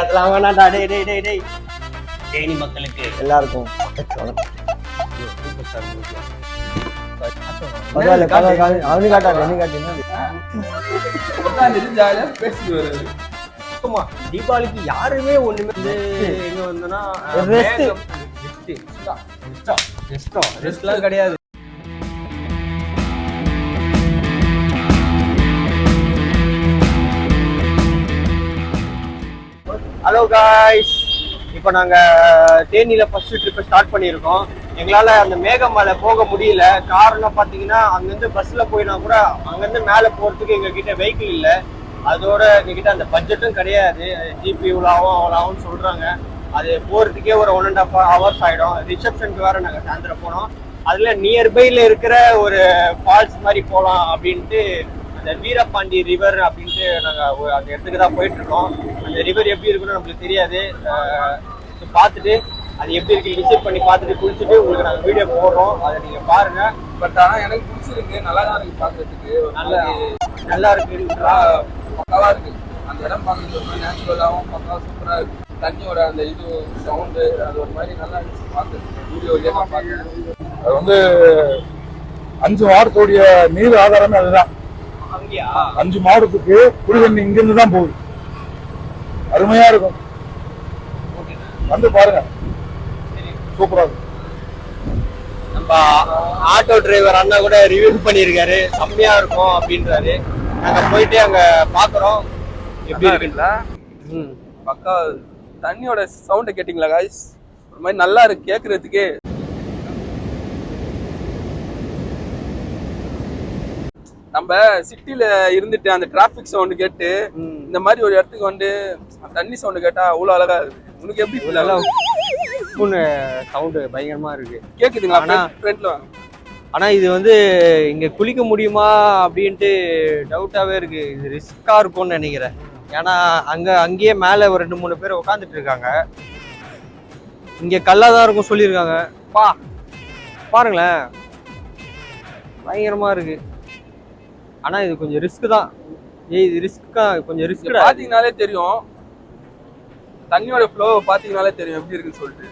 அதெல்லாம் டேய், டேய், டேய், டேய். தேனி மக்களுக்கு எல்லாருக்கும் பரவாயில்ல பரவாயில்ல அவனு காட்டாங்க என்ன ஜாலியா பேசிட்டு வருது தீபாவளிக்கு யாருமே ஒண்ணுமே வந்து எங்க வந்தோம்னா ரெஸ்ட் ரெஸ்டம் ரெஸ்ட்லாம் கிடையாது ஹலோ காய்ஸ் இப்போ நாங்கள் தேனியில் ஃபஸ்ட்டு ட்ரிப்பை ஸ்டார்ட் பண்ணியிருக்கோம். எங்களால் அந்த மேகமலை போக முடியல. காரணம் பார்த்தீங்கன்னா அங்கேருந்து பஸ்ஸில் போயினா கூட அங்கேருந்து மேலே போகிறதுக்கு எங்ககிட்ட வெஹிக்கிள் இல்லை. அதோட எங்ககிட்ட அந்த பட்ஜெட்டும் கிடையாது. ஜிபி இவ்வளோ ஆகும் அவ்வளோ ஆகும்னு அது போகிறதுக்கே ஒரு ஒன் அண்ட் ஆஃப் ஹவர்ஸ் ஆகிடும் ரிசப்ஷனுக்கு வேறு நாங்கள் சாயந்தரம் போனோம். அதில் நியர்பையில் இருக்கிற ஒரு ஃபால்ஸ் மாதிரி போகலாம் அப்படின்ட்டு அந்த வீரபாண்டி ரிவர் அப்படின்ட்டு நாங்கள் ஒரு அந்த இடத்துக்கு தான் போயிட்டுருக்கோம் அந்த ரிவர் எப்படி இருக்குன்னு நம்மளுக்கு தெரியாது. பார்த்துட்டு அது எப்படி இருக்கு விசிட் பண்ணி பார்த்துட்டு குளிச்சுட்டு உங்களுக்கு நாங்கள் வீடியோ போடுறோம். அதை நீங்க பாருங்க. பட் ஆனா எனக்கு பிடிச்சிருக்கு. நல்லா தான் இருக்கு பாக்குறதுக்கு ஒரு நல்ல நல்லா இருக்கு. நல்லா பக்காவா இருக்கு. அந்த இடம் பார்க்கறதுக்கு ரொம்ப நேச்சுரலாகவும் பக்காவா சூப்பரா இருக்கு. தண்ணியோட அந்த இது சவுண்டு அது ஒரு மாதிரி நல்லா இருந்துச்சு பார்க்கறதுக்கு. வீடியோலயே நான் பார்த்தேன் அது வந்து அஞ்சு மாவட்டத்துடைய நீர் ஆதாரமே அதுதான். அங்கேயா அஞ்சு மாவட்டத்துக்கு குடிதண்ணி இங்கிருந்து தான் போகுது. அருமையா இருக்கும். வந்து பாருங்க. சூப்பரா இருக்கும். நம்ம ஆட்டோ டிரைவர் அண்ணா கூட ரிவ்யூ பண்ணியிருக்காரு. செம்மையா இருக்கும் அப்படின்றாரு. நாங்க போயிட்டு அங்க பாக்குறோம். எப்படி இருக்குல்ல? ம். பக்கா தண்ணியோட சவுண்டை கேட்டிங்களா காய்ஸ் ஒரு மாதிரி நல்லா இருக்கு கேட்கறதுக்கே நம்ம சிட்டில இருந்துட்டு அந்த டிராபிக் சவுண்ட் கேட்டு இந்த மாதிரி ஒரு இடத்துக்கு வந்து தண்ணி சவுண்ட் கேட்டா அவ்வளவு அழகா இருக்கு. உனக்கு எப்படி feel நல்லா ஆகுது? பூனை சவுண்டு பயங்கரமா இருக்கு. கேக்குதுங்களா? ஆனா- ஃப்ரெண்ட்ல ஆனா இது வந்து இங்க குளிக்க முடியுமா அப்படின்ட்டு டவுட்டாவே இருக்கு. இது ரிஸ்கா இருக்கும்னு நினைக்கிறேன். ஏன்னா அங்க அங்கேயே மேல ஒரு ரெண்டு மூணு பேர் உட்காந்துட்டு இருக்காங்க. இங்க கல்லா தான் இருக்கும் சொல்லியிருக்காங்க. பா பாருங்களேன். பயங்கரமா இருக்கு. ஆனா இது கொஞ்சம் ரிஸ்க் தான். ஏய் இது ரிஸ்க்கா கொஞ்சம் ரிஸ்க் பாத்தீங்கனாலே தெரியும். தண்ணியோட ஃப்ளோ பாத்தீங்கனாலே தெரியும் எப்படி இருக்குன்னு சொல்லிட்டு.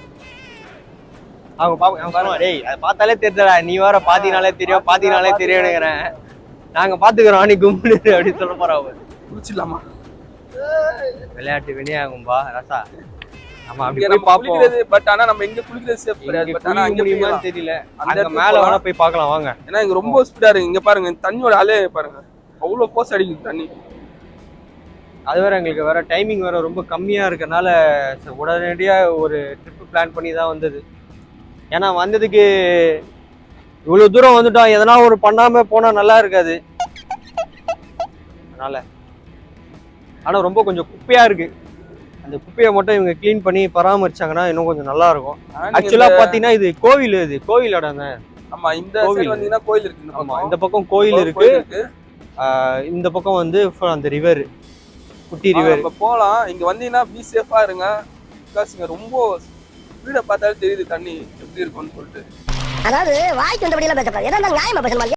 அவங்க பாப்பா அவன் சொல்லுவான் டேய் அதை பார்த்தாலே தெரியுதுடா. நீ வேற பாத்தீங்கனாலே தெரியும் பாத்தீங்கனாலே தெரியும்னுங்கிறேன். நாங்க பாத்துக்கிறோம் நீ கும்பிடு அப்படின்னு சொல்ல போறா அவன் குளிச்சிடலாமா விளையாட்டு வெளியாகும்பா ரசா. நம்ம அப்படி போய் குளிக்கிறது பட் ஆனா நம்ம எங்க குளிக்கிறது சேஃப் கிடையாது. பட் ஆனா குளிக்க அங்க முடியுமான்னு முடியுமா தெரியல. அந்த மேல. வேணா போய் பார்க்கலாம் வாங்க. ஏன்னா இங்க ரொம்ப ஸ்பீடா இருக்கு. இங்க பாருங்க தண்ணியோட அலே பாருங்க. அவ்வளவு போஸ் அடிக்குது தண்ணி. அது வேற எங்களுக்கு வேற டைமிங் வேற ரொம்ப கம்மியா இருக்கனால சரி, உடனடியா ஒரு ட்ரிப் பிளான் பண்ணி தான் வந்தது. ஏன்னா வந்ததுக்கு இவ்வளவு தூரம் வந்துட்டோம். எதனா ஒரு பண்ணாம போனா நல்லா இருக்காது. அதனால. ஆனா ரொம்ப கொஞ்சம் குப்பையா இருக்கு. அந்த குப்பையை மட்டும் இவங்க க்ளீன் பண்ணி பராமரிச்சாங்கன்னா இன்னும் கொஞ்சம் நல்லா இருக்கும் ஆக்சுவலா பாத்தீங்கன்னா இது கோவில் இது கோவில் இடம் ஆமா இந்த கோவில். வந்தீங்கன்னா கோயில் இருக்கு ஆமா. இந்த பக்கம் கோயில் இருக்கு. இந்த பக்கம் வந்து அந்த ரிவர் குட்டி ரிவர் நம்ம போலாம். இங்க வந்தீங்கன்னா பி சேஃபா இருங்க. பிகாஸ் இங்க ரொம்ப ஸ்பீட பார்த்தாலே தெரியுது தண்ணி எப்படி இருக்கும்னு சொல்லிட்டு. அதாவது வாய்க்கு வந்தபடியெல்லாம் பேசப்படாது இருந்தாலும் நியாயமா பேசணும்.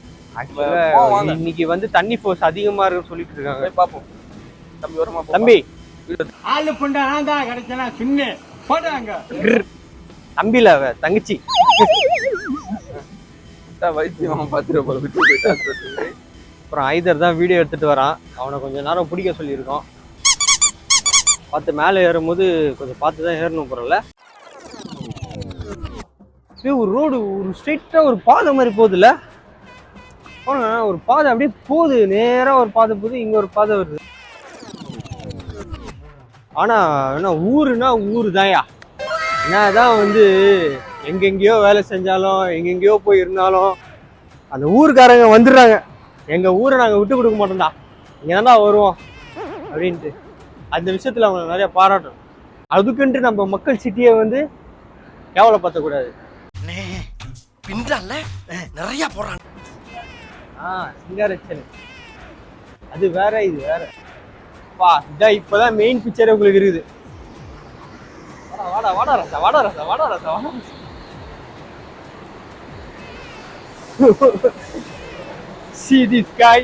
இன்னைக்கு வந்து தண்ணி ஃபோர்ஸ் அதிகமா இருக்குன்னு சொல்லிட்டு இருக்காங்க. பார்ப்போம். தம்பி வருமா தம்பி ஆளு புண்டை நான் தான் கிடைச்சனா சின்ன. போட்டாங்க. தம்பில அவ தங்கச்சி. வைத்தியம் பார்த்துட்டு போல விட்டு. அப்புறம் ஐதர் தான் வீடியோ எடுத்துட்டு வரான். அவனை கொஞ்சம் நேரம் பிடிக்க சொல்லியிருக்கோம். பார்த்து மேலே ஏறும்போது கொஞ்சம் பார்த்து தான் ஏறணும் போறல ஒரு ரோடு ஒரு ஸ்ட்ரெயிட்டா ஒரு பாதை மாதிரி போகுதுல்ல? ஒரு பாதை அப்படியே போகுது. நேரா ஒரு பாதை போகுது இங்க ஒரு பாதை வருது. ஆனா என்ன ஊருன்னா ஊரு தான்யா என்னதான் வந்து எங்கெங்கேயோ வேலை செஞ்சாலும் எங்கெங்கேயோ போய் இருந்தாலும் அந்த ஊருக்காரங்க வந்துடுறாங்க. எங்க ஊரை நாங்க விட்டு கொடுக்க மாட்டோம்டா. இங்க வருவோம் அப்படின்ட்டு. அந்த விஷயத்துல அவங்க நிறைய பாராட்டணும். அதுக்குன்ட்டு நம்ம மக்கள் சிட்டியை வந்து கேவலப்படுத்தக்கூடாது. நிறைய போறான் ஆ சிங்காரச்சல் அது வேற இது வேற. பா இதான் இப்போதான் மெயின் பிக்சரே உங்களுக்கு இருக்குது. வாடா வாடா ரசா வாடா ரசா வாடா ரசா வாடா. See this guy?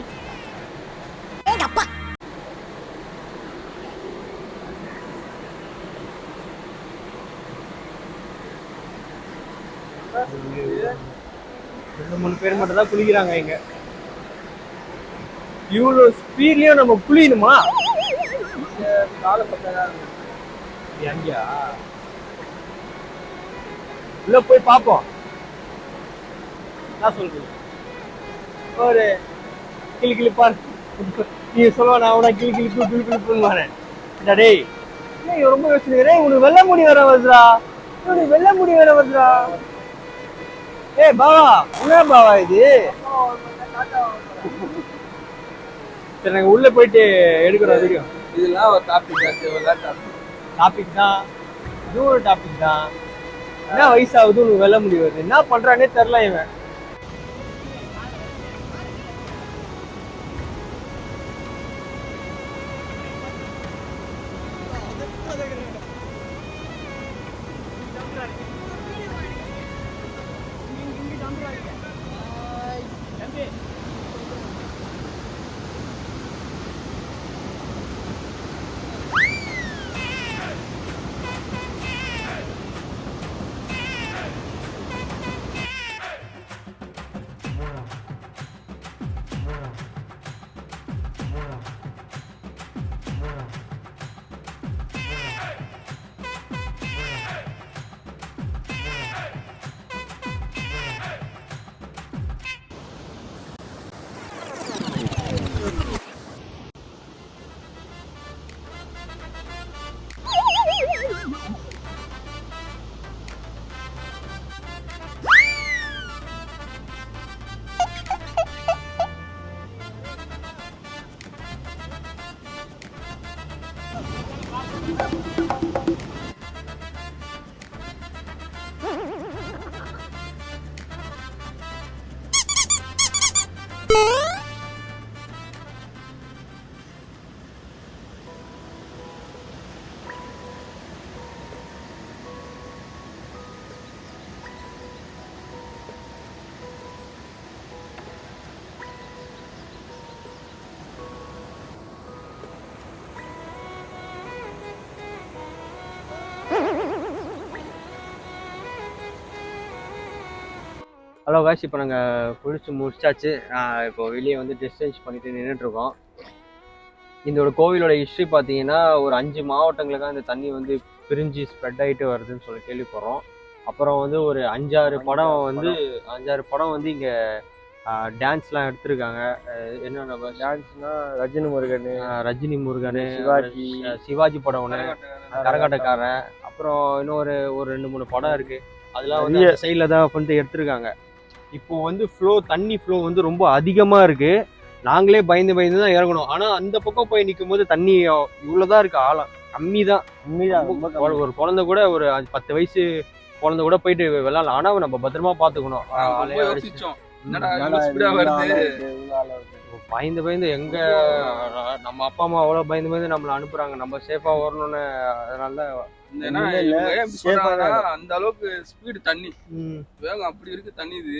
ரெண்டு மூணு பேர் மட்டும் தான் குளிக்கிறாங்க இங்க. இவ்வளவு ஸ்பீட்லயும் நம்ம குளியணுமா காலை பக்கம் எங்கயா உள்ள போய் பார்ப்போம் என்ன சொல்றது? ஒரு கிளி கிளிப்பார் நீ சொல்லுவா நான் உன கிளி கிளிப்பு கிளி கிளிப்புன்னு வரேன் இந்த டேய் ஏய், ரொம்ப யோசிக்கிறேன் உனக்கு வெள்ளை முடி வர வருதுடா. உனக்கு வெள்ளை முடி வர வருதுடா. ஏய் பாவா என்ன பாவா இது? சரி நாங்க உள்ள போயிட்டு எடுக்கிறோம் தெரியும் இதெல்லாம் ஒரு டாபிக் தேவையில்ல டாபிக் டாபிக் தான். இதுவும் ஒரு டாபிக் தான். என்ன வயசாகுது உனக்கு வெல்ல முடியாது. என்ன பண்ணுறானே தெரில இவன். ஹலோ காஷ் இப்போ நாங்கள் குளிச்சு முடிச்சாச்சு. இப்போ வெளியே வந்து ட்ரெஸ் சேஞ்ச் பண்ணிட்டு நின்றுட்டு இருக்கோம் இதோட கோவிலோட ஹிஸ்ட்ரி பார்த்தீங்கன்னா ஒரு அஞ்சு மாவட்டங்களுக்காக இந்த தண்ணி வந்து பிரிஞ்சு ஸ்ப்ரெட் ஆகிட்டு வருதுன்னு சொல்லி கேள்விப்படுறோம். அப்புறம் வந்து ஒரு அஞ்சாறு படம் வந்து அஞ்சாறு படம் வந்து இங்கே டான்ஸ்லாம் எடுத்திருக்காங்க. என்னென்ன டான்ஸ்னா ரஜினி முருகன் ரஜினி முருகன் சிவாஜி. சிவாஜி படம் ஒன்று கரகாட்டக்காரன். அப்புறம் இன்னொரு ஒரு ரெண்டு மூணு படம் இருக்கு. அதெல்லாம் வந்து. சைடில் தான் வந்து எடுத்திருக்காங்க. இப்போ வந்து ஃப்ளோ தண்ணி ஃப்ளோ வந்து ரொம்ப அதிகமா இருக்கு. நாங்களே பயந்து பயந்து தான் இறங்கணும். ஆனா அந்த பக்கம் போய் நிற்கும் போது தண்ணி இவ்வளவுதான் இருக்கு. ஆழம் கம்மி தான் கம்மி. ஒரு குழந்தை கூட ஒரு அஞ்சு- பத்து வயசு குழந்தை கூட போயிட்டு விளாடலாம் ஆனா நம்ம பத்திரமா இருக்கு. பயந்து பயந்து எங்க நம்ம அப்பா அம்மா அவ்வளவு பயந்து பயந்து நம்மளை அனுப்புறாங்க. நம்ம சேஃபா வரணும்னு அதனால அந்த அளவுக்கு ஸ்பீடு தண்ணி. வேகம் அப்படி இருக்கு தண்ணி இது.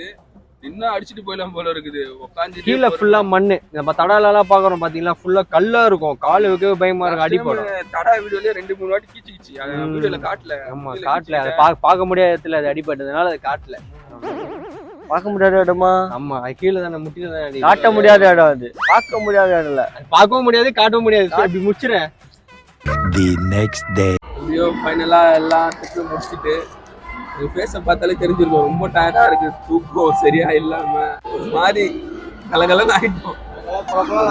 இன்னும் அடிச்சிட்டு போயிடலாம் போல இருக்குது. உட்காந்து கீழே ஃபுல்லா மண்ணு. நம்ம தடாலெல்லாம் பாக்குறோம் பாத்தீங்களா ஃபுல்லா கல்லா இருக்கும். கால் வைக்கவே பயமா இருக்கும் அடிப்படும் தடா வீடியோலயே ரெண்டு மூணு வாட்டி கீச்சிக்கிச்சு. வீடியோல காட்டல. ஆமா வீடியோல காட்டல. அதை கீச்சிக்கிட்டேன். பா- பார்க்க முடியாத இடத்துல அது அடிபட்டதுனால அது காட்டல. பார்க்க முடியாத இடமா? ஆமா அது கீழே தானே முட்டில தானே அடி காட்ட முடியாத இடம் அது. பார்க்க முடியாத இடம் இல்ல. அது பார்க்கவும் முடியாது காட்டவும் முடியாது. சரி, இப்படி முடிச்சிடறேன். The next day. எப்படியோ ஃபைனலா எல்லாம் ட்ரிப்பு முடிச்சுட்டு உங்க ஃபேஸை பார்த்தாலே தெரிஞ்சிருக்கும். ரொம்ப டயர்டா இருக்கு. தூக்கம் சரியா இல்லாம. ஒரு மாதிரி கலகலன்னு ஆயிட்டோம்.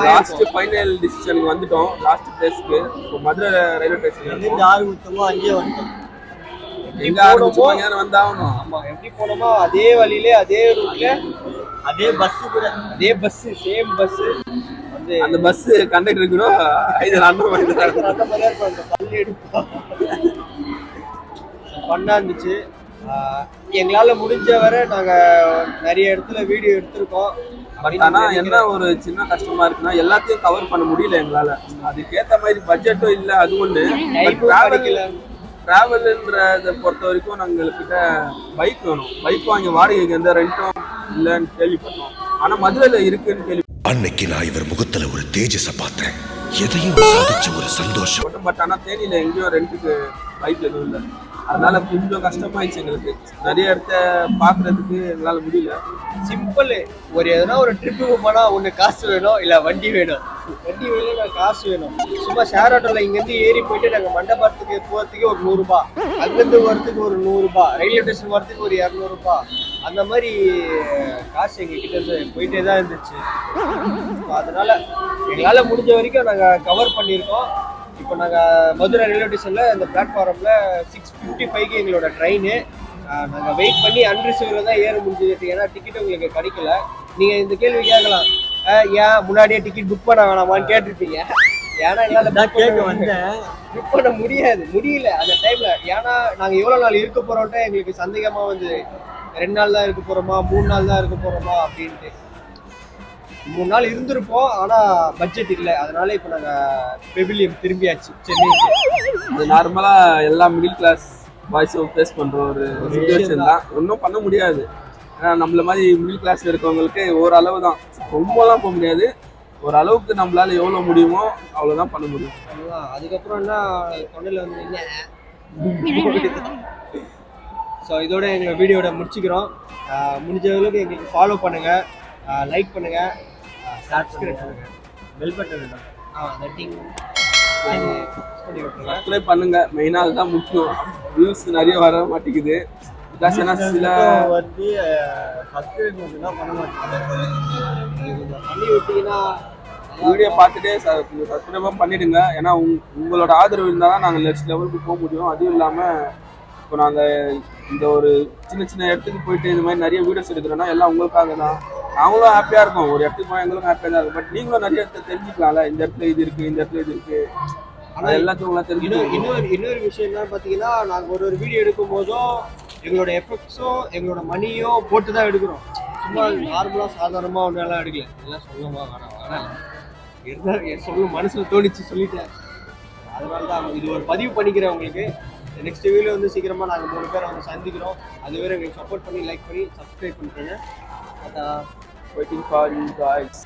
லாஸ்ட் ஃபைனல் டிசிஷனுக்கு வந்துட்டோம். லாஸ்ட் பிளேஸ்க்கு இப்போ மதுரை ரயில்வே ஸ்டேஷன் ஆறு முத்தமோ அஞ்சே வந்துட்டோம். எங்க ஆரம்பிச்சு மதியானம் வந்தாகணும். ஆமா எப்படி போனோமோ அதே வழியிலே அதே ரூட்ல அதே பஸ் கூட. அதே பஸ் சேம் பஸ் அந்த பஸ் கண்டக்டர் கூட இது அந்த எடுப்போம் ஃபன்னா இருந்துச்சு எங்களால முடிஞ்ச வரை நாங்க நிறைய இடத்துல வீடியோ எடுத்திருக்கோம். பட் ஆனா என்ன ஒரு சின்ன கஷ்டமா இருக்குன்னா எல்லாத்தையும் கவர் பண்ண முடியல எங்களால. அதுக்கேத்த மாதிரி பட்ஜெட்டும் இல்ல அது கிடைக்கல. டிராவல்ன்றத பொறுத்த வரைக்கும் நாங்கள்கிட்ட பைக் வேணும். பைக் வாங்கி வாடகைக்கு எந்த ரெண்டும் இல்லைன்னு கேள்விப்பட்டோம். ஆனா மதுரையில இருக்குன்னு கேள்வி அன்னைக்கு நான் இவர் முகத்துல ஒரு தேஜஸ பார்த்தேன். எதையும் சாதிச்ச ஒரு சந்தோஷம். பட் ஆனால் தேனியில் எங்கேயும் ரெண்டுக்கு பைக் எதுவும் இல்லை. அதனால கொஞ்சம் கஷ்டமாயிடுச்சு எங்களுக்கு. நிறைய இடத்த பார்க்கறதுக்கு எங்களால் முடியல. சிம்பிள் ஒரு எதனா ஒரு ட்ரிப்புக்கு போனா ஒண்ணு காசு வேணும் இல்ல வண்டி வேணும். வண்டி வேணும் காசு வேணும். சும்மா ஷேர் ஆட்டோல இங்க இருந்து ஏறி போயிட்டு நாங்க மண்டபத்துக்கு போறதுக்கு ஒரு நூறு ரூபாய் அங்கிருந்து வரதுக்கு ஒரு நூறு ரூபாய் ரயில்வே ஸ்டேஷன் வரதுக்கு ஒரு இரநூறு ரூபாய் அந்த மாதிரி காசு எங்க கிட்ட இருந்து போயிட்டே தான் இருந்துச்சு. அதனால எங்களால முடிஞ்ச வரைக்கும் நாங்க கவர் பண்ணியிருக்கோம். இப்போ நாங்க மதுரை ரயில்வே ஸ்டேஷன்ல இந்த பிளாட்ஃபார்ம்ல சிக்ஸ் ஃபிஃப்டி ஃபைவ்க்கு எங்களோட ட்ரெயின் நாங்க வெயிட் பண்ணி அன்ரிசர்வ்ல தான் ஏற முடிஞ்சது. ஏன்னா டிக்கெட் உங்களுக்கு கிடைக்கல. நீங்க இந்த கேள்வி கேட்கலாம். ஏன் முன்னாடியே டிக்கெட் புக் பண்ண வேணாமான்னு கேட்டிருப்பீங்க. ஏன்னா எங்களால கேட்க வந்தேன். புக் பண்ண முடியாது. முடியல. அந்த டைம்ல ஏன்னா நாங்க எவ்வளவு நாள் இருக்க போறோம்ட்டு எங்களுக்கு சந்தேகமா வந்து ரெண்டு நாள் தான் இருக்க போறோமா? மூணு நாள் தான் இருக்க போறோமா? அப்படின்ட்டு. மூணு நாள் இருந்திருப்போம் ஆனா பட்ஜெட் இல்லை. அதனால இப்போ நாங்க பெவிலியம் திரும்பியாச்சு சென்னைக்கு. அது நார்மலாக எல்லா மிடில் கிளாஸ் பாய்ஸும் ஃபேஸ் பண்ணுற ஒரு சுச்சுவேஷன் தான். ஒன்றும் பண்ண முடியாது. ஏன்னா நம்மள மாதிரி மிடில் கிளாஸில் இருக்கவங்களுக்கு ஓரளவு தான். ரொம்பலாம் போக முடியாது. ஓரளவுக்கு நம்மளால எவ்வளோ முடியுமோ அவ்வளோதான் பண்ண முடியும். அதுக்கப்புறம் என்ன தொண்டையில் வந்து ஸோ இதோட எங்கள் வீடியோட முடிச்சுக்கிறோம். முடிஞ்ச அளவுக்கு எங்களுக்கு ஃபாலோ பண்ணுங்க. லைக் பண்ணுங்க. சப்ஸ்கிரைப் பண்ணுங்க. பெல் பட்டன் ஆ விட்டுருங்க சப்ஸ்கிரைப் பண்ணுங்க. மெயினாக அதுதான் முக்கியம். வியூஸ் நிறைய வர மாட்டேங்குது. பிகாஸ் ஏன்னா சில வந்து சப்ஸ்கிரைப் மட்டும் தான் பண்ண கொஞ்சம் பண்ணி விட்டீங்கன்னா வீடியோ பார்த்துட்டே சப்ஸ்கிரைபாக பண்ணிடுங்க. ஏன்னா உங் உங்களோட ஆதரவு இருந்தால் தான் நாங்கள் நெக்ஸ்ட் லெவலுக்கு போக முடியும். அதுவும் இல்லாமல் இப்போ நாங்கள் இந்த ஒரு சின்ன சின்ன இடத்துக்கு போயிட்டு இந்த மாதிரி நிறைய வீடியோஸ் எடுக்கிறோன்னா எல்லாம் உங்களுக்காக தான் நாங்களும் ஹாப்பியாக இருக்கோம். ஒரு இடத்துக்கு போய் எங்களுக்கும் ஹாப்பியாக தான் இருக்கும். பட் நீங்களும் நிறைய இடத்த தெரிஞ்சுக்கலாம்ல. இந்த இடத்துல இது இருக்குது இந்த இடத்துல இது இருக்குது ஆனால் எல்லாத்தையும் உங்களால் இன்னொரு இன்னொரு இன்னொரு விஷயம் என்ன பார்த்தீங்கன்னா நாங்கள் ஒரு ஒரு வீடியோ எடுக்கும் போதும் எங்களோட எஃபெக்ட்ஸும் எங்களோட மணியும் போட்டு தான் எடுக்கிறோம். சும்மா நார்மலாக சாதாரணமாக ஒன்றும் எல்லாம் எடுக்கல. எல்லாம் சொல்லுமா வேணாம் வேணாம். இருந்தால் சொல்ல மனசில் தோணிச்சு சொல்லிட்டேன். அதனால தான் இது ஒரு பதிவு பண்ணிக்கிறேன் உங்களுக்கு. நெக்ஸ்ட் வீடியோ வந்து சீக்கிரமாக நாங்கள் மூணு பேரை வந்து சந்திக்கிறோம். அதுவரை எங்களுக்கு சப்போர்ட் பண்ணி லைக் பண்ணி சப்ஸ்கிரைப் பண்ணுறேங்க அதான் வெயிட்டிங் ஃபார் யூ காய்ஸ்